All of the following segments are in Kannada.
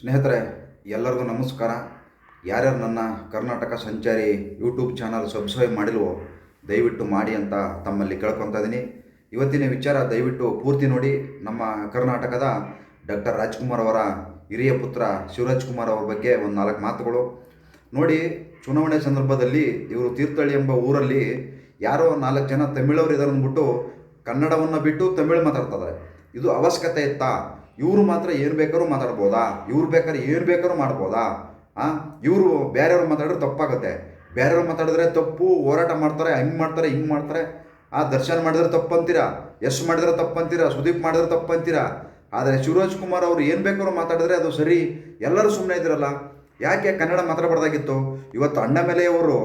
ಸ್ನೇಹಿತರೆ, ಎಲ್ಲರಿಗೂ ನಮಸ್ಕಾರ. ಯಾರ್ಯಾರು ನನ್ನ ಕರ್ನಾಟಕ ಸಂಚಾರಿ ಯೂಟ್ಯೂಬ್ ಚಾನಲ್ ಸಬ್ಸ್ಕ್ರೈಬ್ ಮಾಡಿಲ್ವೋ, ದಯವಿಟ್ಟು ಮಾಡಿ ಅಂತ ತಮ್ಮಲ್ಲಿ ಕೇಳ್ಕೊತಾ ಇದ್ದೀನಿ ಇವತ್ತಿನ ವಿಚಾರ ದಯವಿಟ್ಟು ಪೂರ್ತಿ ನೋಡಿ. ನಮ್ಮ ಕರ್ನಾಟಕದ ಡಾಕ್ಟರ್ ರಾಜ್ಕುಮಾರ್ ಅವರ ಹಿರಿಯ ಪುತ್ರ ಶಿವರಾಜ್ ಕುಮಾರ್ ಅವರ ಬಗ್ಗೆ ಒಂದು ನಾಲ್ಕು ಮಾತುಗಳು. ನೋಡಿ, ಚುನಾವಣೆ ಸಂದರ್ಭದಲ್ಲಿ ಇವರು ತೀರ್ಥಹಳ್ಳಿ ಎಂಬ ಊರಲ್ಲಿ ಯಾರೋ ನಾಲ್ಕು ಜನ ತಮಿಳವರು ಇದ್ದಾರೆ ಅಂದ್ಬಿಟ್ಟು ಕನ್ನಡವನ್ನು ಬಿಟ್ಟು ತಮಿಳು ಮಾತಾಡ್ತಾರೆ ಇದು ಅವಶ್ಯಕತೆ ಇತ್ತಾ? ಇವರು ಮಾತ್ರ ಏನು ಬೇಕಾದ್ರೂ ಮಾತಾಡ್ಬೋದಾ? ಇವ್ರು ಬೇಕಾದ್ರೆ ಏನು ಬೇಕಾದ್ರೂ ಮಾಡ್ಬೋದಾ? ಆ? ಇವರು ಬೇರೆಯವ್ರು ಮಾತಾಡಿದ್ರೆ ತಪ್ಪಾಗುತ್ತೆ. ಬೇರೆಯವ್ರು ಮಾತಾಡಿದ್ರೆ ತಪ್ಪು, ಹೋರಾಟ ಮಾಡ್ತಾರೆ, ಹಂಗೆ ಮಾಡ್ತಾರೆ, ಹಿಂಗೆ ಮಾಡ್ತಾರೆ. ಆ, ದರ್ಶನ್ ಮಾಡಿದ್ರೆ ತಪ್ಪು ಅಂತೀರಾ ಯಶ್ ಮಾಡಿದ್ರೆ ತಪ್ಪು ಅಂತೀರಾ ಸುದೀಪ್ ಮಾಡಿದ್ರೆ ತಪ್ಪು ಅಂತೀರಾ ಆದರೆ ಶಿವರಾಜ್ ಕುಮಾರ್ ಅವರು ಏನು ಬೇಕಾದ್ರೂ ಮಾತಾಡಿದ್ರೆ ಅದು ಸರಿ. ಎಲ್ಲರೂ ಸುಮ್ಮನೆ ಇದ್ದೀರಲ್ಲ. ಯಾಕೆ ಕನ್ನಡ ಮಾತಾಡಬಾರ್ದಾಗಿತ್ತು? ಇವತ್ತು ಅಣ್ಣ ಅವರು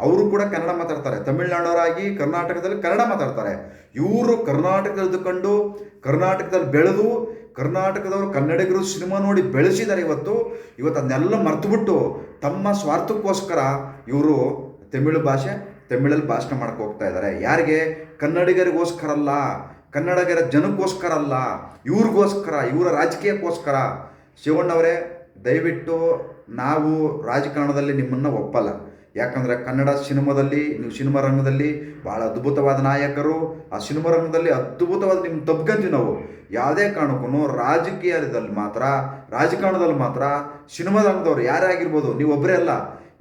ಅವರು ಕೂಡ ಕನ್ನಡ ಮಾತಾಡ್ತಾರೆ. ತಮಿಳ್ನಾಡವರಾಗಿ ಕರ್ನಾಟಕದಲ್ಲಿ ಕನ್ನಡ ಮಾತಾಡ್ತಾರೆ. ಇವರು ಕರ್ನಾಟಕದಲ್ಲಿ ಕಂಡು, ಕರ್ನಾಟಕದಲ್ಲಿ ಬೆಳೆದು ಕರ್ನಾಟಕದವರು ಕನ್ನಡಿಗರು ಸಿನಿಮಾ ನೋಡಿ ಬೆಳೆಸಿದ್ದಾರೆ ಇವತ್ತು. ಇವತ್ತು ಅದನ್ನೆಲ್ಲ ಮರೆತುಬಿಟ್ಟು ತಮ್ಮ ಸ್ವಾರ್ಥಕ್ಕೋಸ್ಕರ ಇವರು ತಮಿಳು ಭಾಷೆ, ತಮಿಳಲ್ಲಿ ಭಾಷಣ ಮಾಡಕ್ಕೆ ಹೋಗ್ತಾ ಇದ್ದಾರೆ. ಯಾರಿಗೆ? ಕನ್ನಡಿಗರಿಗೋಸ್ಕರ ಅಲ್ಲ, ಕನ್ನಡಿಗರ ಜನಕ್ಕೋಸ್ಕರ ಅಲ್ಲ, ಇವ್ರಿಗೋಸ್ಕರ, ಇವರ ರಾಜಕೀಯಕ್ಕೋಸ್ಕರ. ಶಿವಣ್ಣವರೇ, ದಯವಿಟ್ಟು ನಾವು ರಾಜಕಾರಣದಲ್ಲಿ ನಿಮ್ಮನ್ನು ಒಪ್ಪಲ್ಲ. ಯಾಕಂದರೆ ಕನ್ನಡ ಸಿನಿಮಾದಲ್ಲಿ, ನೀವು ಸಿನಿಮಾ ರಂಗದಲ್ಲಿ ಭಾಳ ಅದ್ಭುತವಾದ ನಾಯಕರು. ಆ ಸಿನಿಮಾ ರಂಗದಲ್ಲಿ ಅದ್ಭುತವಾದ ನಿಮ್ಮ ತಪ್ಕೊಂತೀವಿ ನಾವು. ಯಾವುದೇ ಕಾರಣಕ್ಕೂ ರಾಜಕೀಯದಲ್ಲಿ ಮಾತ್ರ, ರಾಜಕಾರಣದಲ್ಲಿ ಮಾತ್ರ ಸಿನಿಮಾ ರಂಗದವ್ರು ಯಾರೇ ಆಗಿರ್ಬೋದು ನೀವು ಒಬ್ಬರೇ ಅಲ್ಲ,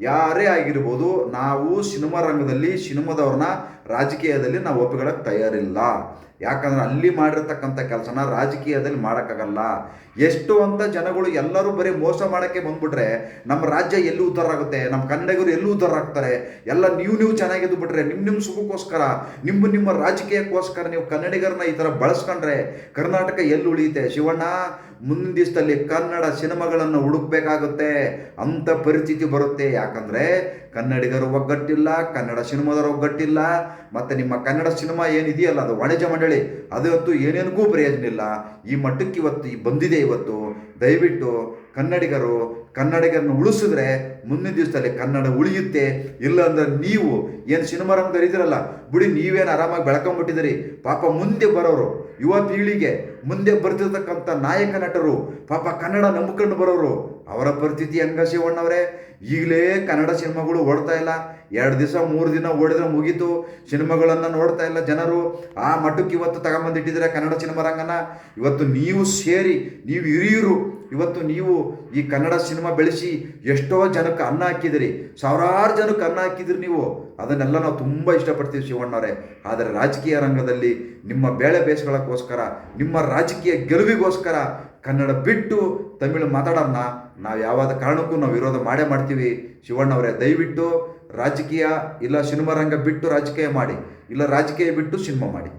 ಯಾರೇ ಆಗಿರ್ಬೋದು, ನಾವು ಸಿನಿಮಾ ರಂಗದಲ್ಲಿ ಸಿನಿಮಾದವ್ರನ್ನ ರಾಜಕೀಯದಲ್ಲಿ ನಾವು ಒಪ್ಪಿಕೊಳ್ಳೋಕೆ ತಯಾರಿಲ್ಲ. ಯಾಕಂದ್ರೆ ಅಲ್ಲಿ ಮಾಡಿರ್ತಕ್ಕಂಥ ಕೆಲಸನ ರಾಜಕೀಯದಲ್ಲಿ ಮಾಡೋಕ್ಕಾಗಲ್ಲ. ಎಷ್ಟು ಅಂತ ಜನಗಳು ಎಲ್ಲರೂ ಬರೀ ಮೋಸ ಮಾಡೋಕ್ಕೆ ಬಂದ್ಬಿಟ್ರೆ ನಮ್ಮ ರಾಜ್ಯ ಎಲ್ಲಿ ಉದ್ಧಾರ ಆಗುತ್ತೆ, ನಮ್ಮ ಕನ್ನಡಿಗರು ಎಲ್ಲಿ ಉದ್ಧಾರ ಆಗ್ತಾರೆ, ಎಲ್ಲ ನೀವು ನೀವು ಚೆನ್ನಾಗಿದ್ದು ಬಿಟ್ರೆ ನಿಮ್ಮ ನಿಮ್ಮ ಸುಖಕ್ಕೋಸ್ಕರ, ನಿಮ್ಮ ನಿಮ್ಮ ರಾಜಕೀಯಕ್ಕೋಸ್ಕರ ನೀವು ಕನ್ನಡಿಗರನ್ನ ಈ ಥರ ಬಳಸ್ಕೊಂಡ್ರೆ ಕರ್ನಾಟಕ ಎಲ್ಲಿ ಉಳಿಯುತ್ತೆ? ಶಿವಣ್ಣ, ಮುಂದಿನ ದಿವಸದಲ್ಲಿ ಕನ್ನಡ ಸಿನಿಮಾಗಳನ್ನು ಹುಡುಕ್ಬೇಕಾಗುತ್ತೆ. ಅಂಥ ಪರಿಸ್ಥಿತಿ ಬರುತ್ತೆ. ಯಾಕಂದರೆ ಕನ್ನಡಿಗರು ಒಗ್ಗಟ್ಟಿಲ್ಲ, ಕನ್ನಡ ಸಿನಿಮಾದವರು ಒಗ್ಗಟ್ಟಿಲ್ಲ ಮತ್ತು ನಿಮ್ಮ ಕನ್ನಡ ಸಿನಿಮಾ ಏನಿದೆಯಲ್ಲ, ಅದು ವಾಣಿಜ್ಯ ಮಂಡಳಿ, ಅದು ಇವತ್ತು ಏನೇನಿಗೂ ಪ್ರಯೋಜನ ಇಲ್ಲ. ಈ ಮಟ್ಟಕ್ಕೆ ಇವತ್ತು ಬಂದಿದೆ ಇವತ್ತು. ದಯವಿಟ್ಟು ಕನ್ನಡಿಗರು ಕನ್ನಡಿಗರನ್ನು ಉಳಿಸಿದ್ರೆ ಮುಂದಿನ ದಿವಸದಲ್ಲಿ ಕನ್ನಡ ಉಳಿಯುತ್ತೆ. ಇಲ್ಲ ಅಂದ್ರೆ ನೀವು ಏನು ಸಿನಿಮಾ ರಂಗದಲ್ಲಿ ಇದ್ರಲ್ಲ ಬಿಡಿ ನೀವೇನು ಆರಾಮಾಗಿ ಬೆಳ್ಕೊಂಬಿಟ್ಟಿದ್ದೀರಿ. ಪಾಪ ಮುಂದೆ ಬರೋರು, ಯುವ ಪೀಳಿಗೆ ಮುಂದೆ ಬರ್ತಿರ್ತಕ್ಕಂಥ ನಾಯಕ ನಟರು, ಪಾಪ ಕನ್ನಡ ನಂಬಿಕೊಂಡು ಬರೋರು, ಅವರ ಪರಿಸ್ಥಿತಿ ಹೆಂಗ ಶಿವಣ್ಣವರೇ ಈಗಲೇ ಕನ್ನಡ ಸಿನಿಮಾಗಳು ಓಡ್ತಾ ಇಲ್ಲ. ಎರಡು ದಿವಸ, ಮೂರು ದಿನ ಓಡಿದ್ರೆ ಮುಗೀತು. ಸಿನಿಮಾಗಳನ್ನು ನೋಡ್ತಾ ಇಲ್ಲ ಜನರು. ಆ ಮಟ್ಟಕ್ಕೆ ಇವತ್ತು ತಗೊಂಬಂದಿಟ್ಟಿದ್ರೆ ಕನ್ನಡ ಸಿನಿಮಾ ರಂಗನ? ಇವತ್ತು ನೀವು ಸೇರಿ, ನೀವು ಹಿರಿಯರು ಇವತ್ತು ನೀವು ಈ ಕನ್ನಡ ಸಿನಿಮಾ ಬೆಳೆಸಿ ಎಷ್ಟೋ ಜನಕ್ಕೆ ಅನ್ನ ಹಾಕಿದಿರಿ ಸಾವಿರಾರು ಜನಕ್ಕೆ ಅನ್ನ ಹಾಕಿದಿರಿ ನೀವು. ಅದನ್ನೆಲ್ಲ ನಾವು ತುಂಬ ಇಷ್ಟಪಡ್ತೀವಿ ಶಿವಣ್ಣವರೇ. ಆದರೆ ರಾಜಕೀಯ ರಂಗದಲ್ಲಿ ನಿಮ್ಮ ಬೇಳೆ ಬೇಸಗಳಕ್ಕೋಸ್ಕರ ನಿಮ್ಮ ರಾಜಕೀಯ ಗೆಲುವಿಗೋಸ್ಕರ ಕನ್ನಡ ಬಿಟ್ಟು ತಮಿಳು ಮಾತಾಡೋಣ ನಾವು ಯಾವಾದ ಕಾರಣಕ್ಕೂ ನಾವು ವಿರೋಧ ಮಾಡೇ ಮಾಡ್ತೀವಿ. ಶಿವಣ್ಣವರೇ, ದಯವಿಟ್ಟು ರಾಜಕೀಯ ಇಲ್ಲ ಸಿನಿಮಾ ರಂಗ ಬಿಟ್ಟು ರಾಜಕೀಯ ಮಾಡಿ, ಇಲ್ಲ ರಾಜಕೀಯ ಬಿಟ್ಟು ಸಿನಿಮಾ ಮಾಡಿ.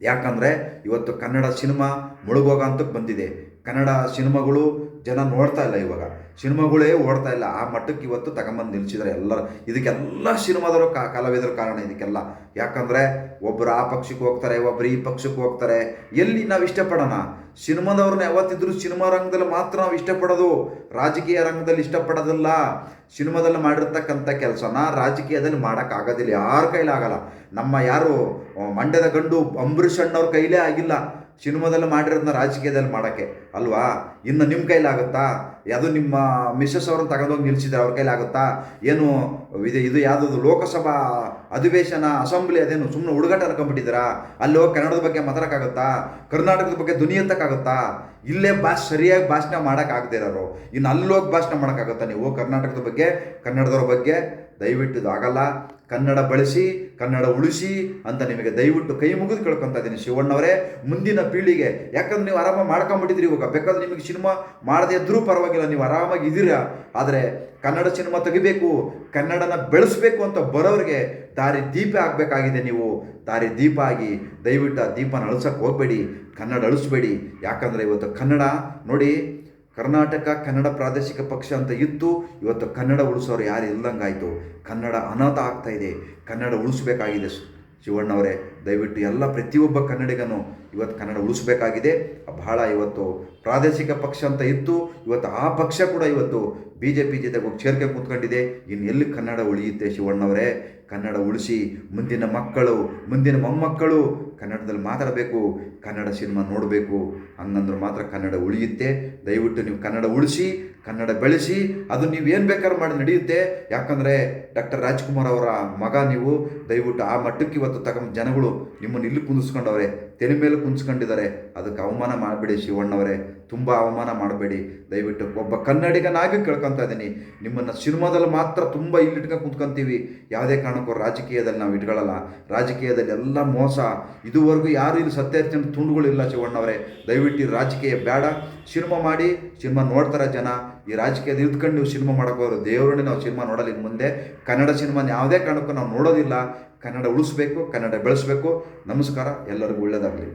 ಯಾಕಂದರೆ ಇವತ್ತು ಕನ್ನಡ ಸಿನಿಮಾ ಮುಳುಗೋಗ ಹಂತಕ್ಕೆ ಬಂದಿದೆ. ಕನ್ನಡ ಸಿನಿಮಾಗಳು ಜನ ನೋಡ್ತಾ ಇಲ್ಲ ಇವಾಗ. ಸಿನಿಮಾಗಳೇ ಓಡ್ತಾ ಇಲ್ಲ. ಆ ಮಟ್ಟಕ್ಕೆ ಇವತ್ತು ತಗೊಂಬಂದು ನಿಲ್ಸಿದ್ದಾರೆ ಎಲ್ಲರ. ಇದಕ್ಕೆಲ್ಲ ಸಿನಿಮಾದವರು ಕಾ ಕಲಾವಿದರ ಕಾರಣ ಇದಕ್ಕೆಲ್ಲ. ಯಾಕಂದರೆ ಒಬ್ಬರು ಆ ಪಕ್ಷಕ್ಕೆ ಹೋಗ್ತಾರೆ ಒಬ್ಬರು ಈ ಪಕ್ಷಕ್ಕೆ ಹೋಗ್ತಾರೆ. ಎಲ್ಲಿ ನಾವು ಇಷ್ಟಪಡೋಣ? ಸಿನಿಮಾದವ್ರನ್ನ ಯಾವತ್ತಿದ್ರೂ ಸಿನಿಮಾ ರಂಗದಲ್ಲಿ ಮಾತ್ರ ನಾವು ಇಷ್ಟಪಡೋದು. ರಾಜಕೀಯ ರಂಗದಲ್ಲಿ ಇಷ್ಟಪಡೋದಿಲ್ಲ. ಸಿನಿಮಾದಲ್ಲಿ ಮಾಡಿರ್ತಕ್ಕಂಥ ಕೆಲಸನ ರಾಜಕೀಯದಲ್ಲಿ ಮಾಡೋಕ್ಕಾಗೋದಿಲ್ಲ. ಯಾರ ಕೈಲಾಗಲ್ಲ. ನಮ್ಮ ಯಾರು ಮಂಡ್ಯದ ಗಂಡು ಅಂಬರೀಷ್ ಅಣ್ಣವ್ರ ಕೈಲೇ ಆಗಿಲ್ಲ. ಸಿನಿಮಾದಲ್ಲಿ ಮಾಡಿರೋದನ್ನ ರಾಜಕೀಯದಲ್ಲಿ ಮಾಡೋಕ್ಕೆ, ಅಲ್ವಾ? ಇನ್ನು ನಿಮ್ಮ ಕೈಲಾಗುತ್ತಾ ಯಾವುದು ನಿಮ್ಮ ಮಿಸ್ಸಸ್ ಅವ್ರನ್ನ ತಗೊಂಡೋಗಿ ನಿಲ್ಸಿದ್ರೆ ಅವ್ರ ಕೈಲಾಗುತ್ತಾ ಏನು, ಇದು ಇದು ಯಾವುದು ಲೋಕಸಭಾ ಅಧಿವೇಶನ, ಅಸೆಂಬ್ಲಿ, ಅದೇನು ಸುಮ್ಮನೆ ಹುಡುಗಾಟ ಅನ್ಕೊಂಡ್ಬಿಟ್ಟಿದ್ದೀರಾ ಅಲ್ಲಿ ಹೋಗಿ ಕನ್ನಡದ ಬಗ್ಗೆ ಮಾತಾಡೋಕ್ಕಾಗುತ್ತಾ? ಕರ್ನಾಟಕದ ಬಗ್ಗೆ ಧ್ವನಿ ಎತ್ತಕ್ಕಾಗುತ್ತಾ? ಇಲ್ಲೇ ಭಾಷೆ, ಸರಿಯಾಗಿ ಭಾಷಣ ಮಾಡೋಕ್ಕಾಗದೇ ಇರೋರು. ಇನ್ನು ಅಲ್ಲೋಗಿ ಭಾಷಣ ಮಾಡೋಕ್ಕಾಗುತ್ತಾ ನೀವು? ಕರ್ನಾಟಕದ ಬಗ್ಗೆ, ಕನ್ನಡದವ್ರ ಬಗ್ಗೆ? ದಯವಿಟ್ಟು ಇದು ಆಗಲ್ಲ. ಕನ್ನಡ ಬಳಸಿ, ಕನ್ನಡ ಉಳಿಸಿ ಅಂತ ನಿಮಗೆ ದಯವಿಟ್ಟು ಕೈ ಮುಗಿದು ಕೇಳ್ಕೊತಾ ಇದ್ದೀನಿ ಶಿವಣ್ಣವರೇ. ಮುಂದಿನ ಪೀಳಿಗೆ, ಯಾಕಂದ್ರೆ ನೀವು ಆರಾಮಾಗಿ ಮಾಡ್ಕೊಂಬಿಟ್ಟಿದ್ರಿ ಇವಾಗ. ಬೇಕಾದ್ರೆ ನಿಮಗೆ ಸಿನಿಮಾ ಮಾಡದೇ ಇದ್ರೂ ಪರವಾಗಿಲ್ಲ, ನೀವು ಆರಾಮಾಗಿ ಇದ್ದೀರಾ? ಆದರೆ ಕನ್ನಡ ಸಿನಿಮಾ ತೆಗಿಬೇಕು, ಕನ್ನಡನ ಬೆಳೆಸಬೇಕು ಅಂತ ಬರೋರಿಗೆ ದಾರಿ ದೀಪ ಆಗಬೇಕಾಗಿದೆ ನೀವು. ದಾರಿ ದೀಪ ಆಗಿ ದಯವಿಟ್ಟು ಆ ದೀಪನ ಅಳಿಸೋಕೆ ಹೋಗಬೇಡಿ, ಕನ್ನಡ ಅಳಿಸ್ಬೇಡಿ. ಯಾಕಂದರೆ ಇವತ್ತು ಕನ್ನಡ, ನೋಡಿ ಕರ್ನಾಟಕ, ಕನ್ನಡ ಪ್ರಾದೇಶಿಕ ಪಕ್ಷ ಅಂತ ಇತ್ತು. ಇವತ್ತು ಕನ್ನಡ ಉಳಿಸೋರು ಯಾರು ಇಲ್ಲದಂಗಾಯಿತು ಕನ್ನಡ ಅನಾಥ ಆಗ್ತಾ ಇದೆ. ಕನ್ನಡ ಉಳಿಸ್ಬೇಕಾಗಿದೆ. ಶಿವಣ್ಣವರೇ, ದಯವಿಟ್ಟು ಎಲ್ಲ ಪ್ರತಿಯೊಬ್ಬ ಕನ್ನಡಿಗನು ಇವತ್ತು ಕನ್ನಡ ಉಳಿಸಬೇಕಾಗಿದೆ. ಬಹಳ ಇವತ್ತು ಪ್ರಾದೇಶಿಕ ಪಕ್ಷ ಅಂತ ಇತ್ತು. ಇವತ್ತು ಆ ಪಕ್ಷ ಕೂಡ ಇವತ್ತು ಬಿ ಜೆ ಪಿ ಜೊತೆ ಹೋಗಿ ಚೇರ್ಕೆ ಕೂತ್ಕೊಂಡಿದೆ. ಇನ್ನು ಎಲ್ಲಿ ಕನ್ನಡ ಉಳಿಯುತ್ತೆ ಶಿವಣ್ಣವರೇ? ಕನ್ನಡ ಉಳಿಸಿ ಮುಂದಿನ ಮಕ್ಕಳು, ಮುಂದಿನ ಮೊಮ್ಮಕ್ಕಳು ಕನ್ನಡದಲ್ಲಿ ಮಾತಾಡಬೇಕು. ಕನ್ನಡ ಸಿನಿಮಾ ನೋಡಬೇಕು. ಹಂಗಂದ್ರೆ ಮಾತ್ರ ಕನ್ನಡ ಉಳಿಯುತ್ತೆ. ದಯವಿಟ್ಟು ನೀವು ಕನ್ನಡ ಉಳಿಸಿ, ಕನ್ನಡ ಬೆಳೆಸಿ, ಅದು ನೀವು ಏನು ಬೇಕಾದ್ರೂ ಮಾಡಿ ನಡೆಯುತ್ತೆ. ಯಾಕಂದರೆ ಡಾಕ್ಟರ್ ರಾಜ್ಕುಮಾರ್ ಅವರ ಮಗ ನೀವು. ದಯವಿಟ್ಟು ಆ ಮಟ್ಟಕ್ಕೆ ಇವತ್ತು ತಗೊಂಡು ಜನಗಳು ನಿಮ್ಮನ್ನು ಇಲ್ಲಿ ಕುಂದಿಸ್ಕೊಂಡವ್ರೆ. ತೆಲೆ ಮೇಲೆ ಕುಂದಿಸ್ಕೊಂಡಿದ್ದಾರೆ ಅದಕ್ಕೆ ಅವಮಾನ ಮಾಡಬೇಡಿ ಶಿವಣ್ಣವರೇ, ತುಂಬ ಅವಮಾನ ಮಾಡಬೇಡಿ. ದಯವಿಟ್ಟು ಒಬ್ಬ ಕನ್ನಡಿಗನಾಗಿ ಕೇಳ್ಕೊತಾ ಇದ್ದೀನಿ. ನಿಮ್ಮನ್ನು ಸಿನಿಮಾದಲ್ಲಿ ಮಾತ್ರ ತುಂಬ ಇಲ್ಲಿಟ್ಕೊಂಡು ಕುಂತ್ಕೊಂತೀವಿ. ಯಾವುದೇ ಕಾರಣಕ್ಕೂ ರಾಜಕೀಯದಲ್ಲಿ ನಾವು ಇಟ್ಕೊಳ್ಳಲ್ಲ. ರಾಜಕೀಯದಲ್ಲಿ ಎಲ್ಲ ಮೋಸ. ಇದುವರೆಗೂ ಯಾರು ಇಲ್ಲಿ ಸತ್ಯಾರ್ಥಿನ ತುಂಡುಗಳಿಲ್ಲ ಶಿವಣ್ಣವರೇ. ದಯವಿಟ್ಟು ರಾಜಕೀಯ ಬೇಡ. ಸಿನಿಮಾ ಮಾಡಿ, ಸಿನಿಮಾ ನೋಡ್ತಾರೆ ಜನ. ಈ ರಾಜಕೀಯದ ಇದ್ಕೊಂಡು ನೀವು ಸಿನಿಮಾ ಮಾಡೋಕ್ಕೋದ್ರೆ ದೇವರನ್ನೇ ನಾವು ಸಿನಿಮಾ ನೋಡಲ್ಲ ಇನ್ನು ಮುಂದೆ. ಕನ್ನಡ ಸಿನಿಮಾನ ಯಾವುದೇ ಕಾರಣಕ್ಕೂ ನಾವು ನೋಡೋದಿಲ್ಲ. ಕನ್ನಡ ಉಳಿಸ್ಬೇಕು, ಕನ್ನಡ ಬೆಳೆಸಬೇಕು. ನಮಸ್ಕಾರ, ಎಲ್ಲರಿಗೂ ಒಳ್ಳೆಯದಾಗಲಿ